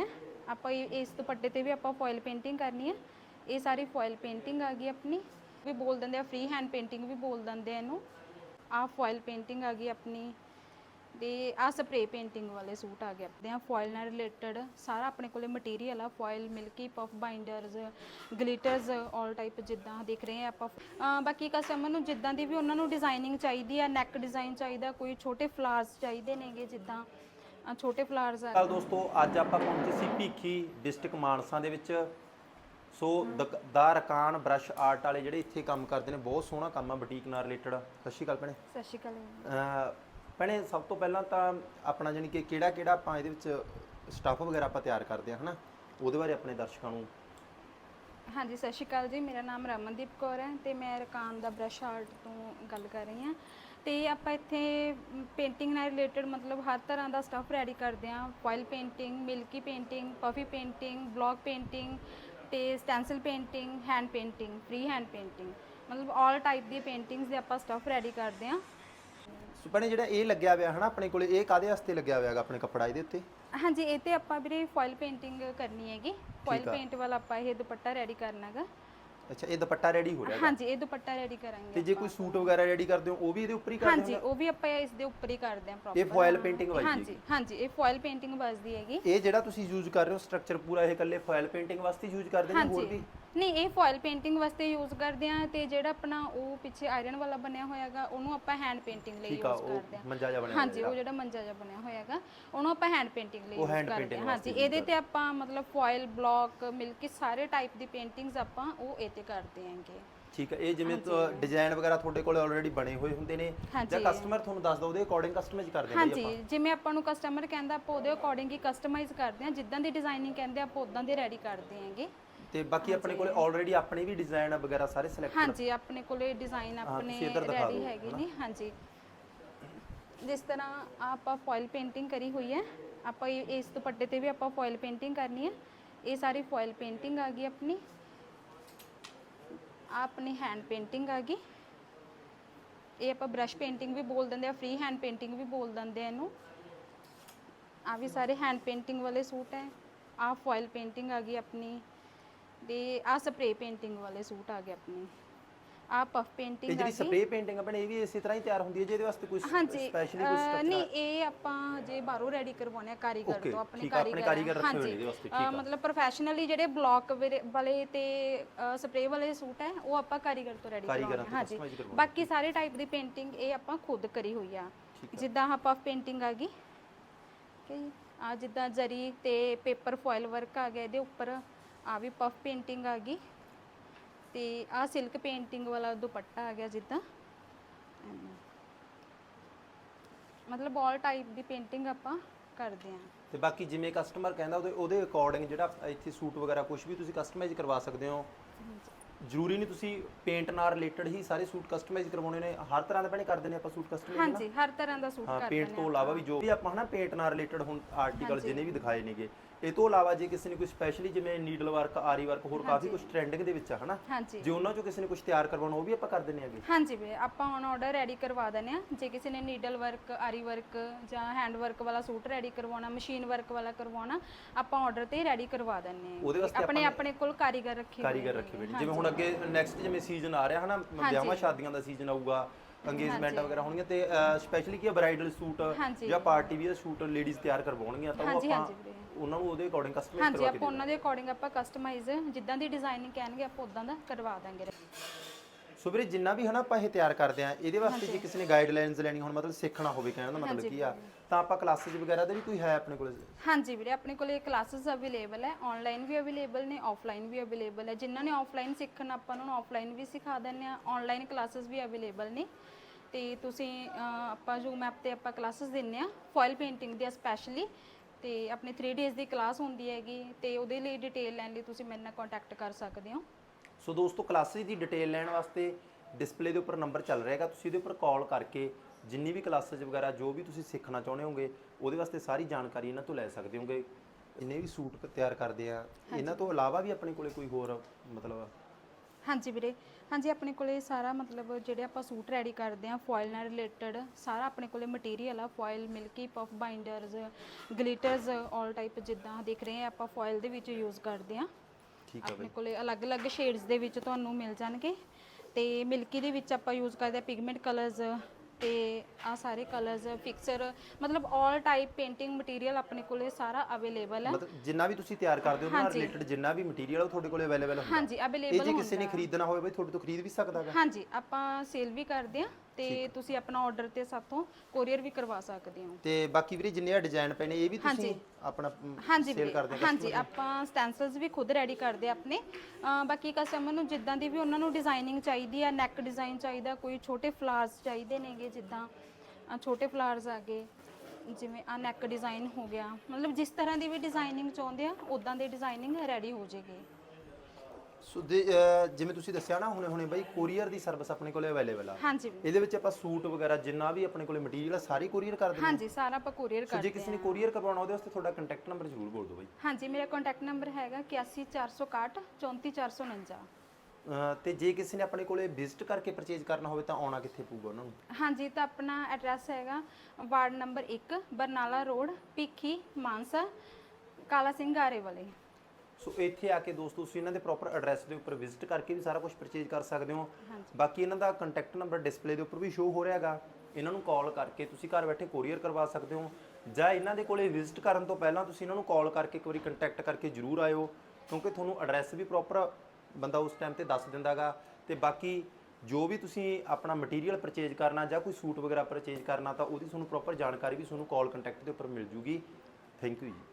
ਹੈ। ਆਪਾਂ ਇਸ ਦੁਪੱਟੇ ਤੇ ਵੀ ਆਪਾਂ ਫੋਇਲ ਪੇਂਟਿੰਗ ਕਰਨੀ ਹੈ। ਇਹ ਸਾਰੀ ਫੋਇਲ ਪੇਂਟਿੰਗ ਆ ਗਈ ਆਪਣੀ। ਵੀ ਬੋਲ ਦਿੰਦੇ ਆ ਫ੍ਰੀ ਹੈਂਡ ਪੇਂਟਿੰਗ ਵੀ ਬੋਲ ਦਿੰਦੇ ਆ ਇਹਨੂੰ। ਆ ਫੋਇਲ ਪੇਂਟਿੰਗ ਆ ਗਈ ਆਪਣੀ। ਤੇ ਆ ਸਪਰੇ ਪੇਂਟਿੰਗ ਵਾਲੇ ਸੂਟ ਆ ਗਏ ਆਪਣੇ। ਆ ਫੋਇਲ ਨਾਲ ਰਿਲੇਟਡ ਸਾਰਾ ਆਪਣੇ ਕੋਲੇ ਮਟੀਰੀਅਲ ਆ। Foil milky puff binders glitters all type ਜਿੱਦਾਂ ਦੇਖ ਰਹੇ ਆ ਆਪਾਂ। ਬਾਕੀ ਕਸਟਮਰ ਨੂੰ ਜਿੱਦਾਂ ਦੀ ਵੀ ਉਹਨਾਂ ਨੂੰ ਡਿਜ਼ਾਈਨਿੰਗ ਚਾਹੀਦੀ ਆ ਨੈਕ ਡਿਜ਼ਾਈਨ ਚਾਹੀਦਾ, ਕੋਈ ਛੋਟੇ ਫਲਾਰਸ ਚਾਹੀਦੇ ਨੇਗੇ ਜਿੱਦਾਂ। ਆਹ ਛੋਟੇ ਫਲਾਰਸ ਆ ਕੱਲ ਦੋਸਤੋ ਅੱਜ ਆਪਾਂ ਪਹੁੰਚੇ ਸੀ ਭੀਖੀ ਡਿਸਟ੍ਰਿਕਟ ਮਾਨਸਾ ਦੇ ਵਿੱਚ। ਸੋ ਦਾ ਰਕਾਨ ਬ੍ਰਸ਼ ਆਰਟ ਵਾਲੇ ਜਿਹੜੇ ਇੱਥੇ ਕੰਮ ਕਰਦੇ ਨੇ ਬਹੁਤ ਸੋਹਣਾ ਕੰਮ ਆ ਬੁਟੀਕ ਨਾਲ ਰਿਲੇਟਡ। ਸਤਿ ਸ਼੍ਰੀ ਅਕਾਲ ਭੈਣੇ। ਸਤਿ ਸ਼੍ਰੀ ਅਕਾਲ ਭੈਣੇ ਸਭ ਤੋਂ ਪਹਿਲਾਂ ਤਾਂ ਆਪਣਾ ਜਾਨੀ ਕਿ ਕਿਹੜਾ ਕਿਹੜਾ ਆਪਾਂ ਇਹਦੇ ਵਿੱਚ ਸਟੱਫ ਵਗੈਰਾ ਆਪਾਂ ਤਿਆਰ ਕਰਦੇ ਆ ਹਨਾ? ਉਹਦੇ ਬਾਰੇ ਆਪਣੇ ਦਰਸ਼ਕਾਂ ਨੂੰ। ਹਾਂਜੀ ਸਤਿ ਸ਼੍ਰੀ ਅਕਾਲ ਜੀ। ਮੇਰਾ ਨਾਮ ਰਮਨਦੀਪ ਕੌਰ ਹੈ ਤੇ ਮੈਂ ਰਕਾਨ ਦਾ ਬ੍ਰਸ਼ ਆਰਟ ਤੋਂ ਗੱਲ ਕਰ ਰਹੀ ਹਾਂ। ਤੇ ਆਪਾਂ ਇੱਥੇ ਪੇਂਟਿੰਗ ਨਾਲ ਰਿਲੇਟਡ ਮਤਲਬ ਹਰ ਤਰ੍ਹਾਂ ਦਾ ਸਟੱਫ ਰੈਡੀ ਕਰਦੇ ਹਾਂ। Foil painting milky painting puffy painting block painting ਤੇ stencil painting hand painting free hand painting ਮਤਲਬ ਆਲ ਟਾਈਪ ਦੀ ਪੇਂਟਿੰਗਸ ਦੇ ਆਪਾਂ ਸਟੱਫ ਰੈਡੀ ਕਰਦੇ ਹਾਂ। ਸੋ ਭੈਣੇ ਜਿਹੜਾ ਇਹ ਲੱਗਿਆ ਹੋਇਆ ਹਨਾ ਆਪਣੇ ਕੋਲੇ ਇਹ ਕਾਦੇ ਵਾਸਤੇ ਲੱਗਿਆ ਹੋਇਆ ਹੈਗਾ ਆਪਣੇ ਕੱਪੜਾ ਇਹਦੇ ਉੱਤੇ? ਹਾਂਜੀ ਇਹ ਤੇ ਆਪਾਂ ਵੀਰੇ ਫੋਇਲ ਪੇਂਟਿੰਗ ਕਰਨੀ ਹੈਗੀ। ਫੋਇਲ ਆ। ਪੇਂਟ ਵਾਲਾ ਆਪਾਂ ਇਹ ਦੁਪੱਟਾ ਰੈਡੀ ਕਰਨਾ ਹੈਗਾ। ਅੱਛਾ ਇਹ ਦੁਪੱਟਾ ਰੈਡੀ ਹੋ ਰਿਹਾ ਹਾਂਜੀ ਇਹ ਦੁਪੱਟਾ ਰੈਡੀ ਕਰਾਂਗੇ ਤੇ ਜੇ ਕੋਈ ਸੂਟ ਵਗੈਰਾ ਰੈਡੀ ਕਰਦੇ ਹੋ ਉਹ ਵੀ ਇਹਦੇ ਉੱਪਰ ਹੀ ਕਰਦੇ ਹਾਂਜੀ ਉਹ ਵੀ ਆਪਾਂ ਇਸ ਦੇ ਉੱਪਰ ਹੀ ਕਰਦੇ ਹਾਂ ਇਹ ਪ੍ਰੋਪਰ ਫੋਇਲ ਪੇਂਟਿੰਗ ਵਾਲੀ ਹਾਂਜੀ ਹਾਂਜੀ ਇਹ ਫੋਇਲ ਪੇਂਟਿੰਗ ਵੱਜਦੀ ਹੈਗੀ। ਇਹ ਜਿਹੜਾ ਤੁਸੀਂ ਯੂਜ਼ ਕਰ ਰਹੇ ਹੋ ਸਟਰਕਚਰ ਪੂਰਾ ਇਹ ਇਕੱਲੇ ਫੋਇਲ ਪੇਂਟਿੰਗ ਵਾਸਤੇ ਯੂਜ਼ ਕਰਦੇ ਨੇ ਹੋਰ ਹਾਂਜੀ ਵੀ? ਨਹੀਂ ਇਹ ਫੋਇਲ ਪੇਂਟਿੰਗ ਵਾਸਤੇ ਯੂਜ਼ ਕਰਦੇ ਆ ਤੇ ਜਿਹੜਾ ਆਪਣਾ ਉਹ ਪਿੱਛੇ ਆਇਰਨ ਵਾਲਾ ਬਣਿਆ ਹੋਇਆ ਹੈਗਾ ਉਹਨੂੰ ਆਪਾਂ ਹੈਂਡ ਪੇਂਟਿੰਗ ਲਈ ਠੀਕ ਆ ਯੂਜ਼ ਉਹ ਕਰਦੇ ਆ ਮੰਜਾ ਜਿਹਾ ਬਣਿਆ ਹਾਂਜੀ ਉਹ ਜਿਹੜਾ ਮੰਜਾ ਜਿਹਾ ਬਣਿਆ ਹੋਇਆ ਹੈਗਾ ਉਹਨੂੰ ਆਪਾਂ ਹੈਂਡ ਪੇਂਟਿੰਗ ਲਈ ਉਹ ਯੂਜ਼ hand ਕਰਦੇ painting ਹਾਂ ਹਾਂਜੀ ਵਾਸਤੇ ਇਹਦੇ ਤੇ ਆਪਾਂ ਮਤਲਬ ਫੋਇਲ ਬਲੌਕ ਮਿਲਕੀ ਸਾਰੇ ਟਾਈਪ ਦੀ ਪੇਂਟਿੰਗਸ ਆਪਾਂ ਉਹ ਇਹ ਤੇ ਕਰਦੇ ਆਂਗੇ ਠੀਕ ਹੈ ਇਹ ਜਿਵੇਂ ਡਿਜ਼ਾਈਨ ਵਗੈਰਾ ਤੁਹਾਡੇ ਕੋਲ ਆਲਰੇਡੀ ਬਣੇ ਹੋਏ ਹੁੰਦੇ ਨੇ ਜਾਂ ਹਾਂਜੀ। ਕਸਟਮਰ ਤੁਹਾਨੂੰ ਦੱਸਦਾ ਉਹਦੇ ਅਕੋਰਡਿੰਗ ਕਸਟਮਾਈਜ਼ ਕਰਦੇ ਨੇ ਜੀ ਹਾਂਜੀ ਜਿਵੇਂ ਆਪਾਂ ਨੂੰ ਕਸਟਮਰ ਕਹਿੰਦਾ ਆਪਾਂ ਉਹਦੇ ਅਕੋਰਡਿੰਗ ਹੀ ਕਸਟਮਾਈਜ਼ ਕਰਦੇ ਆ ਜਿੱਦਾਂ ਦੀ ਡਿਜ਼ਾਈਨਿੰਗ ਕਹਿੰਦੇ ਆ, ਆਪਾਂ ਉਦਾਂ ਦੇ ਰੈਡੀ ਕਰਦੇ ਆਂਗੇ ਤੇ ਬਾਕੀ ਆਪਣੇ ਕੋਲੇ ਆਲਰੇਡੀ ਆਪਣੇ ਵੀ ਡਿਜ਼ਾਈਨ ਵਗੈਰਾ ਸਾਰੇ ਸਿਲੈਕਟ ਹਾਂਜੀ ਆਪਣੇ ਕੋਲੇ ਡਿਜ਼ਾਈਨ ਆਪਣੇ ਰੈਡੀ ਹੈਗੇ ਨੇ ਹਾਂਜੀ। ਜਿਸ ਤਰ੍ਹਾਂ ਆਪਾਂ ਫੋਇਲ ਪੇਂਟਿੰਗ ਕਰੀ ਹੋਈ ਹੈ ਆਪਾਂ ਇਸ ਦੁਪੱਟੇ ਤੇ ਵੀ ਆਪਾਂ ਫੋਇਲ ਪੇਂਟਿੰਗ ਕਰਨੀ ਹੈ। ਇਹ ਸਾਰੀ ਫੋਇਲ ਪੇਂਟਿੰਗ ਆ ਗਈ ਆਪਣੀ। ਆਪਣੀ ਹੈਂਡ ਪੇਂਟਿੰਗ ਆ ਗਈ। ਇਹ ਆਪਾਂ ਬ੍ਰਸ਼ ਪੇਂਟਿੰਗ ਵੀ ਬੋਲ ਦਿੰਦੇ ਆ ਫ੍ਰੀ ਹੈਂਡ ਪੇਂਟਿੰਗ ਵੀ ਬੋਲ ਦਿੰਦੇ ਆ ਇਹਨੂੰ। ਆ ਵੀ ਸਾਰੇ ਹੈਂਡ ਪੇਂਟਿੰਗ ਵਾਲੇ ਸੂਟ ਹੈ। ਆਹ ਫੋਇਲ ਪੇਂਟਿੰਗ ਆ ਗਈ ਆਪਣੀ। ਤੇ ਆਹ ਸਪਰੇ ਪੇਂਟਿੰਗ ਵਾਲੇ ਸੂਟ ਆ ਗਏ ਆਪਣੀ। ਆਹ ਪਫ ਪੇਂਟਿੰਗ ਆ ਜਿਹੜੀ ਗਈ। ਸਪਰੇ ਪੇਂਟਿੰਗ ਆਪਣੇ ਇਹ ਵੀ ਇਸੇ ਤਰ੍ਹਾਂ ਹੀ ਤਿਆਰ ਹੁੰਦੀ ਹੈ ਜਿਹਦੇ ਵਾਸਤੇ ਕੋਈ ਹਾਂਜੀ ਸਪੈਸ਼ਲੀ ਅਹ, ਕੋਈ structure ਨਹੀਂ ਇਹ ਆਪਾਂ ਜੇ ਬਾਹਰੋਂ ਰੈਡੀ ਕਰਵਾਉਣੇ ਆ ਕਾਰੀਗਰ Okay, ਤੋਂ ਆਪਣੇ ਠੀਕ ਆ, ਆਪਣੇ ਕਾਰੀਗਰ ਰੱਖੇ ਹੋਏ ਨੇ ਇਹਦੇ ਵਾਸਤੇ, ਅਹ, ਠੀਕ ਆ। ਮਤਲਬ ਪ੍ਰੋਫੈਸ਼ਨਲੀ ਜਿਹੜੇ ਬਲੌਕ ਵਾਲੇ ਤੇ ਸਪਰੇ ਵਾਲੇ ਸੂਟ ਹੈ ਉਹ ਆਪਾਂ ਕਾਰੀਗਰ ਤੋਂ ਰੈਡੀ ਕਾਰੀਗਰਾਂ ਕਰਵਾਉਣੇ ਤੋਂ ਹਾਂਜੀ। customize ਕਰਵਾਉਣੇ। ਬਾਕੀ ਸਾਰੇ ਟਾਈਪ ਦੀ ਪੇਂਟਿੰਗ ਇਹ ਆਪਾਂ ਖੁਦ ਕਰੀ ਹੋਈ ਆ। ਜਿੱਦਾਂ ਆਹ ਪਫ ਪੇਂਟਿੰਗ ਆ ਗਈ। ਠੀਕ ਆ ਜਿੱਦਾਂ ਜਰੀ ਤੇ ਪੇਪਰ ਫੋਇਲ ਵਰਕ ਆ ਗਿਆ ਇਹਦੇ ਉੱਪਰ ਆ ਵੀ ਪਫ ਪੇਂਟਿੰਗ ਆ ਗਈ। ਤੇ ਆ ਸਿਲਕ ਪੇਂਟਿੰਗ ਵਾਲਾ ਦੁਪੱਟਾ ਆ ਗਿਆ ਜਿੱਦਾਂ। ਮਤਲਬ ਆਲ ਟਾਈਪ ਦੀ ਪੇਂਟਿੰਗ ਆਪਾਂ ਕਰਦੇ ਆਂ। ਤੇ ਬਾਕੀ ਜਿਵੇਂ ਕਸਟਮਰ ਕਹਿੰਦਾ ਉਹਦੇ ਉਹਦੇ ਅਕੋਰਡਿੰਗ ਜਿਹੜਾ ਇੱਥੇ ਸੂਟ ਵਗੈਰਾ ਕੁਝ ਵੀ ਤੁਸੀਂ ਕਸਟਮਾਈਜ਼ ਕਰਵਾ ਸਕਦੇ ਹੋ। ਜ਼ਰੂਰੀ ਨਹੀਂ ਤੁਸੀਂ ਪੇਂਟ ਨਾਲ ਰਿਲੇਟਡ ਹੀ ਸਾਰੇ ਸੂਟ ਕਸਟਮਾਈਜ਼ ਕਰਵਾਉਣੇ ਨੇ। ਹਰ ਤਰ੍ਹਾਂ ਦੇ ਬਣੇ ਕਰਦੇ ਨੇ ਆਪਾਂ ਸੂਟ ਕਸਟਮਾਈਜ਼ ਹਾਂਜੀ ਹਰ ਤਰ੍ਹਾਂ ਦਾ ਸੂਟ ਹਾਂ ਕਰਦੇ ਪੇਂਟ ਤੋਂ ਇਲਾਵਾ ਵੀ ਜੋ ਵੀ ਆਪਾਂ ਹਨਾ ਪੇਂਟ ਨਾਲ ਰਿਲੇਟਡ ਹੁਣ ਆਰਟੀਕਲ ਜਿਹਨੇ ਵੀ ਦਿਖਾਏ ਨੇਗੇ। ਇਹ ਤੋਂ ਇਲਾਵਾ ਜੇ ਕਿਸੇ ਨੇ ਕੋਈ ਸਪੈਸ਼ਲੀ ਜਿਵੇਂ ਨੀਡਲ ਵਰਕ ਆਰੀ ਵਰਕ ਹੋਰ ਕਾਫੀ ਕੁਝ ਟ੍ਰੈਂਡਿੰਗ ਦੇ ਵਿੱਚ ਆ ਹਨਾ? ਹਾਂਜੀ। ਜੇ ਉਹਨਾਂ ਚੋਂ ਕਿਸੇ ਨੇ ਕੁਝ ਤਿਆਰ ਕਰਵਾਉਣਾ ਉਹ ਵੀ ਆਪਾਂ ਕਰ ਦਿੰਨੇ ਆਗੇ ਹਾਂਜੀ ਵੀ ਆਪਾਂ ਹੁਣ ਆਰਡਰ ਰੈਡੀ ਕਰਵਾ ਦਿੰਦੇ ਆ ਜੇ ਕਿਸੇ ਨੇ ਨੀਡਲ ਵਰਕ ਆਰੀ ਵਰਕ ਜਾਂ ਹੈਂਡ ਵਰਕ ਵਾਲਾ ਸੂਟ ਰੈਡੀ ਕਰਵਾਉਣਾ ਮਸ਼ੀਨ ਵਰਕ ਵਾਲਾ ਕਰਵਾਉਣਾ ਆਪਾਂ ਆਰਡਰ ਤੇ ਰੈਡੀ ਕਰਵਾ ਉਹਦੇ ਆ ਵਾਸਤੇ ਆਪਣੇ ਆਪਣੇ ਕੋਲ ਕਾਰੀਗਰ ਰੱਖੇ ਹੋਏ ਕਾਰੀਗਰ ਰੱਖੇ ਹੋਏ ਜਿਵੇਂ ਹੁਣ ਅੱਗੇ ਨੈਕਸਟ ਜਿਵੇਂ ਸੀਜ਼ਨ ਆ ਰਿਹਾ ਹਨਾ? ਵਿਆਹਾਂ ਸ਼ਾਦੀਆਂ ਦਾ ਸੀਜ਼ਨ ਆਊਗਾ ਅੰਗੇਜਮੈਂਟ ਵਗੈਰਾ ਹੋਣਗੀਆਂ ਤੇ ਸਪੈਸ਼ਲੀ ਕੀ ਬ੍ਰਾਈਡਲ ਸੂਟ। ਜਾਂ ਪਾਰਟੀ ਵੀਅਰ ਸੂਟ ਲੇਡੀਜ਼ ਤਿਆਰ ਕਰਵਾਉਣਗੀਆਂ ਤਾਂ ਉਹ ਆਪਾਂ ਵੀਰੇ। ਉਹਨਾਂ ਨੂੰ ਉਹਦੇ ਅਕੋਰਡਿੰਗ ਕਸਟਮਾਈਜ਼ ਹਾਂਜੀ ਆਪਾਂ ਉਹਨਾਂ ਦੇ ਅਕੋਰਡਿੰਗ ਆਪਾਂ ਕਸਟਮਾਈਜ਼ ਜਿੱਦਾਂ ਦੀ ਡਿਜ਼ਾਈਨਿੰਗ ਕਹਿਣਗੇ ਆਪਾਂ ਉਦਾਂ ਦਾ ਕਰਵਾ ਦਾਂਗੇ। ਸੋ ਵੀਰੇ ਜਿੰਨਾ ਵੀ ਹਨਾ ਆਪਾਂ ਇਹ ਤਿਆਰ ਕਰਦੇ ਆ ਇਹਦੇ ਵਾਸਤੇ ਜੇ ਕਿਸੇ ਨੇ ਗਾਈਡਲਾਈਨਸ ਲੈਣੀ ਹੁਣ ਮਤਲਬ ਸਿੱਖਣਾ ਹੋਵੇ ਕਹਿਣ ਦਾ ਮਤਲਬ ਕੀ ਆ ਤਾਂ ਆਪਾਂ ਕਲਾਸਿਸ ਵਗੈਰਾ ਦੇ ਵੀ ਕੋਈ ਹੈ ਆਪਣੇ ਕੋਲ? ਹਾਂਜੀ ਵੀਰੇ ਆਪਣੇ ਕੋਲੇ ਕਲਾਸਿਸ ਅਵੇਲੇਬਲ ਹੈ ਆਨਲਾਈਨ ਵੀ ਅਵੇਲੇਬਲ ਨੇ ਆਫਲਾਈਨ ਵੀ ਅਵੇਲੇਬਲ ਹੈ। ਜਿਨ੍ਹਾਂ ਨੇ ਆਫਲਾਈਨ ਸਿੱਖਣਾ ਆਪਾਂ ਉਹਨਾਂ ਨੂੰ ਆਫਲਾਈਨ ਵੀ ਸਿਖਾ ਦਿੰਦੇ ਆ ਆਨਲਾਈਨ ਕਲਾਸਿਸ ਵੀ ਅਵੇਲੇਬਲ ਨੇ। ਤੇ ਤੁਸੀਂ ਅਹ, ਆਪਾਂ ਜ਼ੂਮ ਐਪ ਤੇ ਆਪਾਂ ਕਲਾਸਿਸ ਦਿੰਨੇ ਆ ਫੋਇਲ ਪੇਂਟਿੰਗ ਦੀ ਸਪੈਸ਼ਲੀ ਤੇ ਆਪਣੇ 3 ਡੇਜ਼ ਦੀ ਕਲਾਸ ਹੁੰਦੀ ਹੈਗੀ ਤੇ ਉਹਦੇ ਲਈ ਡਿਟੇਲ ਲੈਣ ਲਈ ਤੁਸੀਂ ਮੇਰੇ ਨਾਲ ਕੰਟੈਕਟ ਕਰ ਸਕਦੇ ਹੋ। ਸੋ ਦੋਸਤੋ ਕਲਾਸਿਸ ਦੀ ਡਿਟੇਲ ਲੈਣ ਵਾਸਤੇ ਡਿਸਪਲੇ ਦੇ ਉੱਪਰ ਨੰਬਰ ਚੱਲ ਰਿਹਾ ਹੈਗਾ। ਤੁਸੀਂ ਇਹਦੇ ਉੱਪਰ ਕਾਲ ਕਰਕੇ ਜਿੰਨੀ ਵੀ ਕਲਾਸਿਸ ਵਗੈਰਾ ਜੋ ਵੀ ਤੁਸੀਂ ਸਿੱਖਣਾ ਚਾਹੁੰਦੇ ਹੋਗੇ ਉਹਦੇ ਵਾਸਤੇ ਸਾਰੀ ਜਾਣਕਾਰੀ ਇਹਨਾਂ ਤੋਂ ਲੈ ਸਕਦੇ ਹੋਗੇ ਜਿੰਨੇ ਵੀ ਸੂਟ ਤਿਆਰ ਕਰਦੇ ਆ ਇਹਨਾਂ ਤੋਂ ਇਲਾਵਾ ਵੀ ਆਪਣੇ ਕੋਲੇ ਕੋਈ ਹੋਰ ਮਤਲਬ ਹਾਂਜੀ ਵੀਰੇ। ਹਾਂਜੀ ਆਪਣੇ ਕੋਲੇ ਸਾਰਾ ਮਤਲਬ ਜਿਹੜੇ ਆਪਾਂ ਸੂਟ ਰੈਡੀ ਕਰਦੇ ਆ ਫੋਇਲ ਨਾਲ ਰਿਲੇਟਡ ਸਾਰਾ ਆਪਣੇ ਕੋਲੇ ਮਟੀਰੀਅਲ ਆ। Foil milky puff binders glitters all type ਜਿੱਦਾਂ ਦੇਖ ਰਹੇ ਆ ਆਪਾਂ ਫੋਇਲ ਦੇ ਵਿੱਚ ਯੂਜ਼ ਕਰਦੇ ਆ ਠੀਕ ਆ ਆਪਣੇ ਬਈ। ਕੋਲੇ ਅਲੱਗ-ਅਲੱਗ ਸ਼ੇਡਸ ਦੇ ਵਿੱਚ ਤੁਹਾਨੂੰ ਮਿਲ ਜਾਣਗੇ। ਤੇ ਮਿਲਕੀ ਦੇ ਵਿੱਚ ਆਪਾਂ ਯੂਜ਼ ਕਰਦੇ ਆ ਪਿਗਮੈਂਟ ਕਲਰਸ ਤੇ ਆ ਸਾਰੇ ਕਲਰਸ ਫਿਕਸਰ ਮਤਲਬ ਆਲ ਟਾਈਪ ਪੇਂਟਿੰਗ ਮਟੀਰੀਅਲ ਆਪਣੇ ਕੋਲੇ ਸਾਰਾ ਅਵੇਲੇਬਲ ਹੈ। ਮਤਲਬ ਜਿੰਨਾ ਵੀ ਤੁਸੀਂ ਤਿਆਰ ਕਰਦੇ ਹੋ ਨਾਲ ਹਾਂਜੀ। ਰਿਲੇਟਡ ਜਿੰਨਾ ਵੀ ਮਟੀਰੀਅਲ ਉਹ ਤੁਹਾਡੇ ਕੋਲ ਅਵੇਲੇਬਲ ਹੁੰਦਾ। ਹਾਂਜੀ ਇਹ ਅਵੇਲੇਬਲ ਜੇ ਕਿਸੇ ਨੇ ਖਰੀਦਣਾ ਹੋਵੇ ਬਈ ਤੁਹਾਡੇ ਤੋਂ ਖਰੀਦ ਵੀ ਸਕਦਾ ਹੈਗਾ। ਹਾਂਜੀ ਆਪਾਂ ਸੇਲ ਵੀ ਕਰਦੇ ਆ ਤੇ ਤੁਸੀਂ ਆਪਣਾ ਆਰਡਰ ਤੇ ਸਾਥੋਂ ਕੋਰੀਅਰ ਵੀ ਕਰਵਾ ਸਕਦੇ ਹੋ। ਤੇ ਬਾਕੀ ਵੀਰੇ ਜਿੰਨੇ ਆ ਡਿਜ਼ਾਈਨ ਨੇ ਇਹ ਵੀ ਤੁਸੀਂ ਹਾਂਜੀ। ਆਪਣਾ ਹਾਂਜੀ ਸੇਲ ਵੀਰੇ, ਕਰਦੇ ਹੋ ਹਾਂਜੀ ਆਪਾਂ ਸਟੈਂਸਲਸ ਵੀ ਖੁਦ ਰੈਡੀ ਕਰਦੇ ਆ ਆਪਣੇ। ਅਹ ਬਾਕੀ ਕਸਟਮਰ ਨੂੰ ਜਿੱਦਾਂ ਦੀ ਵੀ ਉਹਨਾਂ ਨੂੰ ਡਿਜ਼ਾਈਨਿੰਗ ਚਾਹੀਦੀ ਆ ਨੈਕ ਡਿਜ਼ਾਈਨ ਚਾਹੀਦਾ ਕੋਈ ਛੋਟੇ ਫਲਾਰਸ ਚਾਹੀਦੇ ਨੇਗੇ ਜਿੱਦਾਂ ਛੋਟੇ ਫਲਾਰਸ ਆ ਗਏ ਜਿਵੇਂ ਆ ਨੈਕ ਡਿਜ਼ਾਈਨ ਹੋ ਗਿਆ। ਮਤਲਬ ਜਿਸ ਤਰ੍ਹਾਂ ਦੀ ਵੀ ਡਿਜ਼ਾਈਨਿੰਗ ਚਾਹੁੰਦੇ ਆ ਉਦਾਂ ਦੀ ਡਿਜ਼ਾਈਨਿੰਗ ਰੈਡੀ ਹੋ ਜੇਗੀ। ਸੋ ਦੇ- ਅਹ ਜਿਵੇਂ ਤੁਸੀਂ ਦੱਸਿਆ ਨਾ ਹੁਣੇ ਹੁਣੇ ਬਈ ਕੋਰੀਅਰ ਦੀ ਸਰਵਿਸ ਆਪਣੇ ਕੋਲੇ ਅਵੇਲੇਬਲ ਆ। ਹਾਂਜੀ। ਵੀਰੇ, ਇਹਦੇ ਵਿੱਚ ਆਪਾਂ ਸੂਟ ਵਗੈਰਾ ਜਿੰਨਾ ਵੀ ਆਪਣੇ ਕੋਲੇ ਮਟੀਰੀਅਲ ਆ ਸਾਰੀ ਕੋਰੀਅਰ ਕਰ ਦਿੰਦੇ ਹਾਂਜੀ ਸਾਰਾ ਆਪਾਂ ਕੋਰੀਅਰ ਸੋ ਜੇ ਕਰਦੇ ਕਿਸੇ ਨੇ ਕੋਰੀਅਰ ਕਰਵਾਉਣਾ ਉਹਦੇ ਵਾਸਤੇ ਤੁਹਾਡਾ ਕੰਟੈਕਟ ਨੰਬਰ ਜ਼ਰੂਰ ਬੋਲ ਦਿਓ ਬਈ। ਹਾਂਜੀ ਮੇਰਾ ਕੰਟੈਕਟ ਨੰਬਰ ਹੈਗਾ 81461 34449 ਅਹ ਤੇ ਜੇ ਕਿਸੇ ਨੇ ਆਪਣੇ ਕੋਲੇ ਵਿਜ਼ਿਟ ਕਰਕੇ ਪਰਚੇਜ਼ ਕਰਨਾ ਹੋਵੇ ਤਾਂ ਆਉਣਾ ਕਿੱਥੇ ਪਊਗਾ ਉਹਨਾਂ ਨੂੰ? ਹਾਂਜੀ ਤਾਂ ਆਪਣਾ ਐਡਰੈਸ ਹੈਗਾ ward number 1 Barnala road Bhikhi Mansa Kala Singh ਵਾਲੇ। ਸੋ ਇੱਥੇ ਆ ਕੇ ਦੋਸਤੋ ਤੁਸੀਂ ਇਹਨਾਂ ਦੇ ਪ੍ਰੋਪਰ ਐਡਰੈਸ ਦੇ ਉੱਪਰ ਵਿਜ਼ਿਟ ਕਰਕੇ ਵੀ ਸਾਰਾ ਕੁਝ ਪਰਚੇਜ਼ ਕਰ ਸਕਦੇ ਹੋ। ਬਾਕੀ ਇਹਨਾਂ ਦਾ ਕੰਟੈਕਟ ਨੰਬਰ ਡਿਸਪਲੇ ਦੇ ਉੱਪਰ ਵੀ ਸ਼ੋ ਹੋ ਰਿਹਾ ਹੈਗਾ ਇਹਨਾਂ ਨੂੰ ਕਾਲ ਕਰਕੇ ਤੁਸੀਂ ਘਰ ਬੈਠੇ ਕੋਰੀਅਰ ਕਰਵਾ ਸਕਦੇ ਹੋ। ਜਾਂ ਇਹਨਾਂ ਦੇ ਕੋਲੇ ਵਿਜ਼ਿਟ ਕਰਨ ਤੋਂ ਪਹਿਲਾਂ ਤੁਸੀਂ ਇਹਨਾਂ ਨੂੰ ਕਾਲ ਕਰਕੇ ਇੱਕ ਵਾਰੀ ਕੰਟੈਕਟ ਕਰਕੇ ਜਰੂਰ ਆਇਓ ਕਿਉਂਕਿ ਤੁਹਾਨੂੰ ਐਡਰੈਸ ਵੀ ਪ੍ਰੋਪਰ ਬੰਦਾ ਉਸ ਟਾਈਮ ਤੇ ਦੱਸ ਦਿੰਦਾਗਾ। ਤੇ ਬਾਕੀ ਜੋ ਵੀ ਤੁਸੀਂ ਆਪਣਾ ਮਟੀਰੀਅਲ ਪਰਚੇਜ਼ ਕਰਨਾ ਜਾਂ ਕੋਈ ਸੂਟ ਵਗੈਰਾ ਪਰਚੇਜ਼ ਕਰਨਾ ਤਾਂ ਉਹਦੀ ਤੁਹਾਨੂੰ ਪ੍ਰੋਪਰ ਜਾਣਕਾਰੀ ਵੀ ਤੁਹਾਨੂੰ ਕਾਲ ਕੰਟੈਕਟ ਦੇ ਉੱਪਰ ਮਿਲ ਜੂਗੀ। ਥੈਂਕ ਯੂ ਜੀ।